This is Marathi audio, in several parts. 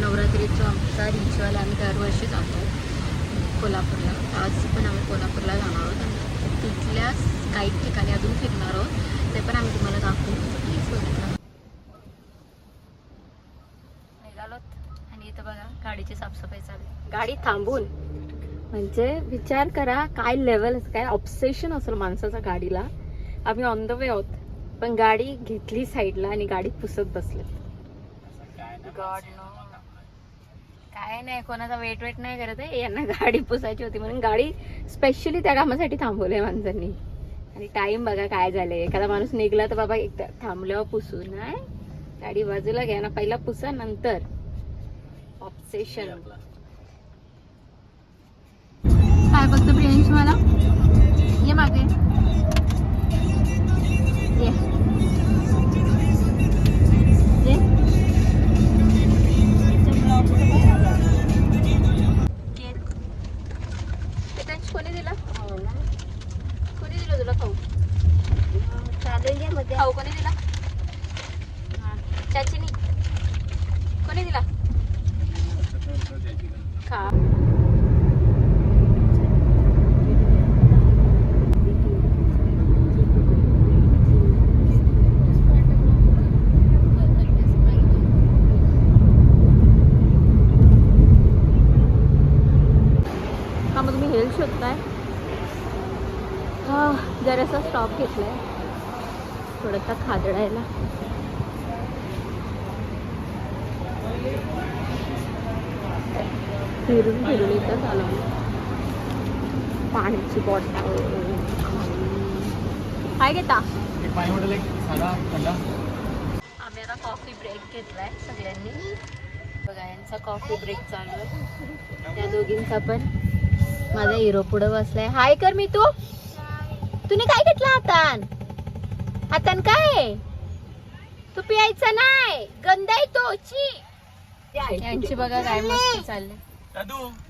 नवरात्रीचा आमचा रिच्युअल आम्ही दरवर्षी जातो कोल्हापूरला. आज पण आम्ही कोल्हापूरला जाणार आहोत आणि तिथल्याच काही ठिकाणी अजून फिरणार आहोत. ते पण आम्ही तुम्हाला दाखवू. प्लीज बघत राहा निघालोत. आणि इथं बघा गाडीची साफसफाई चालू आहे. गाडी थांबून. म्हणजे विचार करा काय लेवल काय ऑब्सेशन असेल माणसाचा गाडीला. आम्ही ऑन द वे आहोत. पण गाडी घेतली साईडला आणि गाडी पुसत बसले गॉड नो काय नाही कोणाचा वेट वेट नाही करत आहे. यांना गाडी पुसायची होती म्हणून गाडी स्पेशली त्या कामासाठी थांबवलंय माणसांनी. आणि टाइम बघा काय झालंय. एखादा माणूस निघला तर बाबा एकदा थांबल्यावर पुसू नाही गाडी बाजूला घ्या ना पहिला पुसा नंतर. ऑब्सेशन काय बघतो प्रियांश मला? ये मागे. कोणी दिलं तुला खाऊ खाऊ कोणी दिला चाचीनी कोणी दिला खा हा मग तुम्ही हेल्थ शोधताय हा जरासा स्टॉप घेतलाय थोडासा खादडायला फिरून फिरून इथं आलो पाण्याची बॉटल काय घेता आम्ही आता कॉफी ब्रेक घेतलाय सगळ्यांनी. बघा यांचा कॉफी ब्रेक चालू आहे. त्या दोघींचा पण. माझा हिरो पुढे बसलाय. हाय कर मी तू. तुम्ही काय घेतलं हातान? हातान काय? तू पियायचा नाही गंदा आहे तो ची. यांची बघा काय मस्ती चालली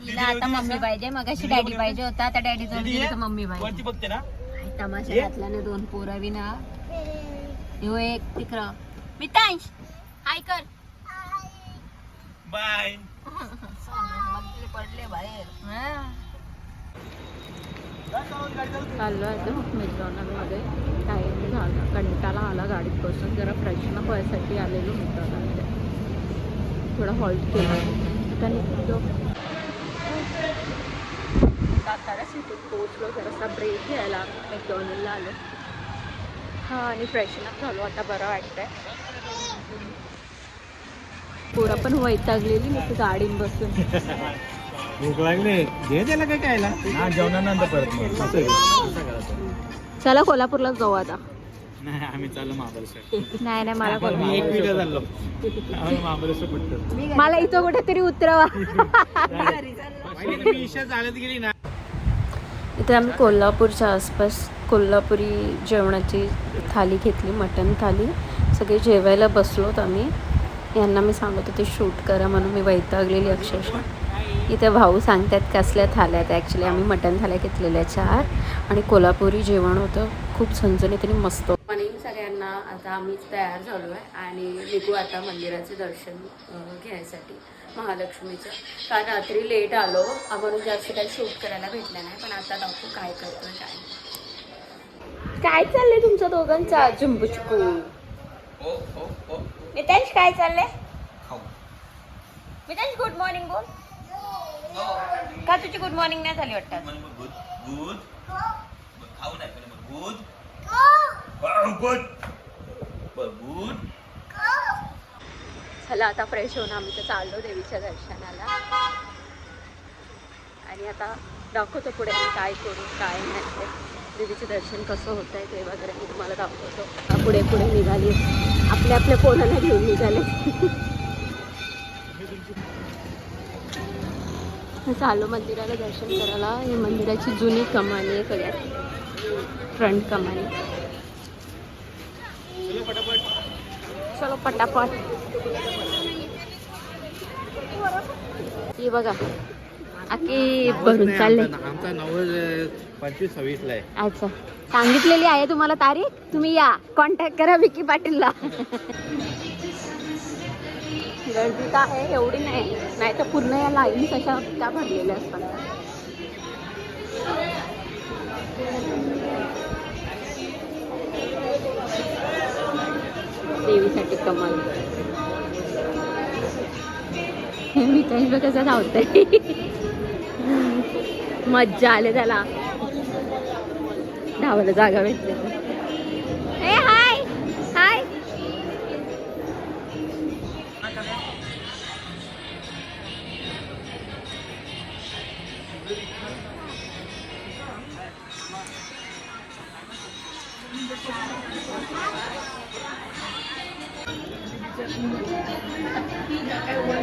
हिला आता मम्मी पाहिजे मग अशी डॅडी पाहिजे होता आता डॅडी तर मम्मी पाहिजे. बघते ना. तमाशा घातला ना दोन पोरा विना ह्यो एक तिकडं. मितांश हाय कर. बाय. पडले बाहेर. चाललो आहे मित्रांमध्ये टाईम झाला. कंटाळा आला गाडीत बसून जरा फ्रेशन व्हायसाठी आलेलो मित्रांमध्ये थोडा हॉल्ट केला. आता निघतो. सातारा सिटीत पोहोचलो जरासा ब्रेक घ्यायला मॅकडॉनल्डला आलो. हा आणि फ्रेशन झालो. आता बरं वाटतंय. पोरं पण वैतागलेली. मी गाडीत बसून. भूक लागली. घे त्याला काय खायला? हा जेवणानंतर परत मग. असं आहे. असं करायचं. चला कोल्हापूरलाच जाऊ आता. नाही आम्ही चाललो महाबळेश्वर. नाही नाही मला मी एक आम्ही महाबळेश्वर कुठं? मला इथं कुठेतरी उतरवा. मी ईशा चालत गेली ना. इथे आम्ही कोल्हापूरच्या आसपास कोल्हापुरी जेवणाची थाली घेतली मटण थाली. सगळे जेवायला बसलोत आम्ही. यांना मी सांगत होते शूट करा म्हणून मी वैतागलेली अक्षरशः. इथे भाऊ सांगतात कसल्या थाल्या आहेत ॲक्च्युली आम्ही मटण थाल्या घेतलेल्या चार. आणि कोल्हापुरी जेवण होतं. खूप झणझणीत आणि मस्त. मॉर्निंग सगळ्यांना आता आम्हीच तयार झालो आहे आणि निघू आता मंदिराचे दर्शन घ्यायसाठी महालक्ष्मीचं. कारण रात्री लेट आलो. आम्हाला जास्त काही शूट करायला भेटलं नाही पण आता दाखवू काय करतोय काय नाही. काय चाललंय तुमच्या दोघांचा झुंबुचकू मितांश काय चाललंय? मितांश गुड मॉर्निंग बोल. का तुझी गुड मॉर्निंग नाही झाली वाटतं? गुड खाऊ नाही गुड गुड गुड चला आता फ्रेश होऊन आम्ही तर चाललो देवीच्या दर्शनाला. आणि आता दाखवतो पुढे आम्ही काय करू काय नाही. ते देवीचं दर्शन कसं होत आहे ते वगैरे मी तुम्हाला दाखवतो. पुढे पुढे निघाली. आपल्या आपल्या कोणाला घेऊन निघाले. चालू मंदिराला दर्शन करायला. ही मंदिराची जुनी कमानी आहे सगळ्यात. फ्रंट कमानी. चलो पटापट. ही बघा. आकी भरून चालले. पंचवीस आहे. अच्छा. सांगितलेली आहे तुम्हाला तारीख? तुम्ही या. कॉन्टॅक्ट करा विकी पाटीलला. गर्दी तर आहे एवढी नाही. नाही तर पूर्ण या लाईन्स अशा त्या भरलेल्या असतात. देवीसाठी कमाल. मिठाई बघ कसं धावतंय. मज्जा आले त्याला. धावायला जागा भेटली. 哎，我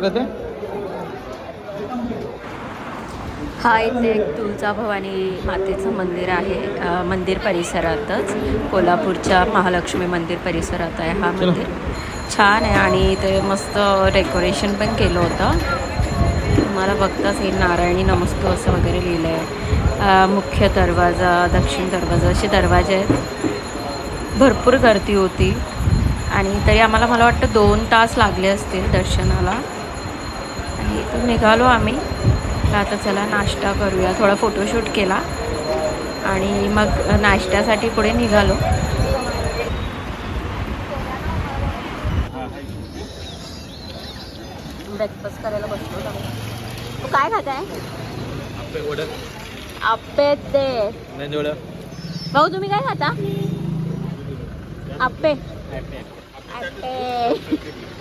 कसं हा इथे एक तुळजाभवानी मातेचं मंदिर आहे. मंदिर परिसरातच. कोल्हापूरच्या महालक्ष्मी मंदिर परिसरात आहे हा. मंदिर. छान आहे आणि इथे मस्त डेकोरेशन पण केलं होतं. तुम्हाला बघताच येईल नारायणी नमस्तू असं वगैरे लिहिलं आहे मुख्य दरवाजा दक्षिण दरवाजा असे दरवाजे आहेत. भरपूर गर्दी होती. आणि तरी आम्हाला मला वाटतं दोन तास लागले असतील दर्शनाला. आणि इथून निघालो आम्ही. तर आता चला नाश्ता करूया. थोडा फोटोशूट केला. आणि मग नाश्त्यासाठी पुढे निघालो. ब्रेकफास्ट करायला बसलो तू काय खात आहे आप्पे ते भाऊ तुम्ही काय खाता? आप्पे आप्पे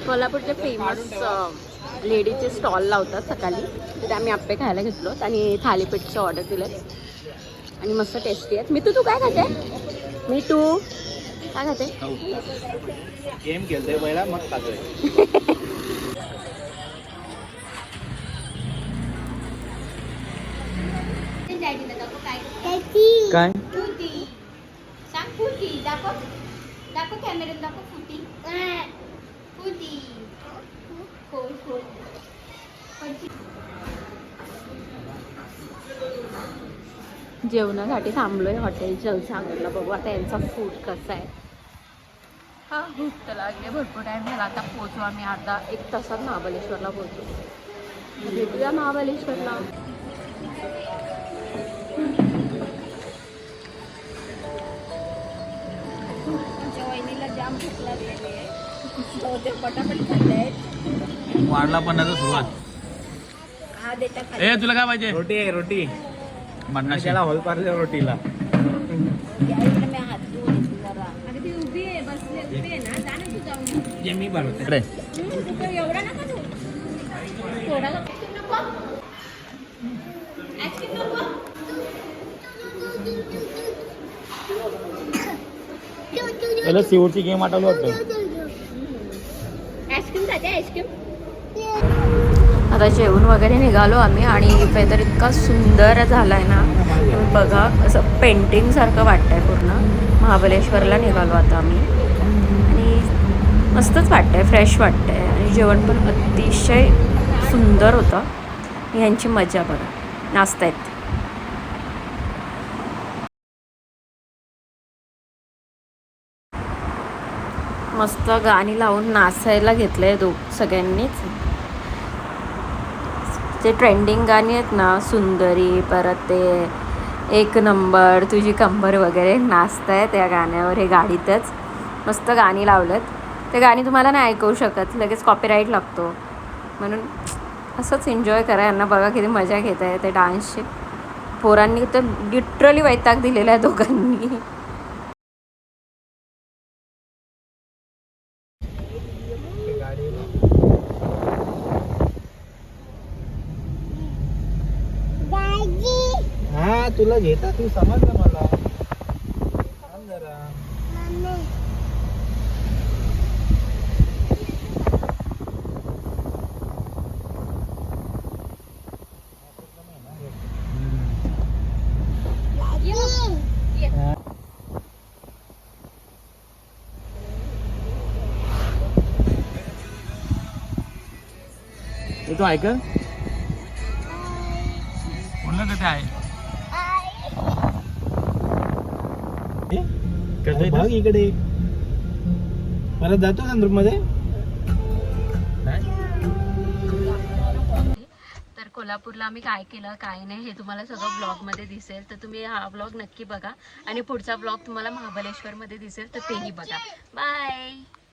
कोल्हापूरचे फेमस लेडीचे स्टॉल लावतात सकाळी. तिथे आम्ही आप्पे खायला घेतलो आणि थालीपीठचे ऑर्डर दिले आणि मस्त टेस्टी आहेत. मी तू तू काय खाते? मी तू काय खाते? गेम खेळतोय पहिला मग खातोय. काय? सांग फुटी. दाखव. दाखव कॅमेऱ्यात दाखव फुटी. खोल खोल. जेवणासाठी थांबलोय हॉटेल जलसागरला. बघू आता यांचा फूड कसा आहे. हा भूक तर लागले भरपूर टाईम झाला. आता पोचू आम्ही अर्धा एक तासात महाबलेश्वरला पोचू भेटूया महाबलेश्वरला जाम भूक लागलेली आहे. ते पटापट खाल्ले वाढला पण आता सुरुवात. हा देता ए तुला काय पाहिजे? रोटी आहे रोटी. त्याला होल पारले रोटीला. जे मी बनवते. इकडे. त्याला सीओची गेम आठवली वाटतं आईस्क्रीम खाते आईस्क्रीम आता जेवण वगैरे निघालो आम्ही आणि वेदर इतका सुंदर झाला आहे ना. तुम्ही बघा असं पेंटिंगसारखं वाटतंय पूर्ण. महाबलेश्वरला निघालो आता आम्ही. आणि मस्तच वाटतंय फ्रेश वाटतंय. आणि जेवण पण अतिशय सुंदर होतं. यांची मजा बघा. नाचतायत मस्त गाणी लावून नाचायला घेतलंय दो सगळ्यांनीच. जे ट्रेंडिंग गाणी आहेत ना सुंदरी परत ते एक नंबर तुझी कंबर वगैरे नाचत आहे त्या गाण्यावर हे गाडीतच. मस्त गाणी लावलेत. ते गाणी तुम्हाला नाही ऐकवू शकत लगेच कॉपीराईट लागतो. म्हणून असंच एन्जॉय करा. यांना बघा किती मजा घेत आहे ते डान्सची पोरांनी तर लिटरली वैताग दिलेला आहे दोघांनी हा तुला घेता तू? समजलं मला. थांब जरा. तू ऐक बोललं का ते आहे? बघ इकडे. परत जातो संदर्भमध्ये तर कोल्हापूरला आम्ही काय केलं काय नाही हे तुम्हाला सगळं ब्लॉगमध्ये दिसेल. तर तुम्ही हा ब्लॉग नक्की बघा. आणि पुढचा ब्लॉग तुम्हाला महाबलेश्वरमध्ये दिसेल तर तेही बघा. बाय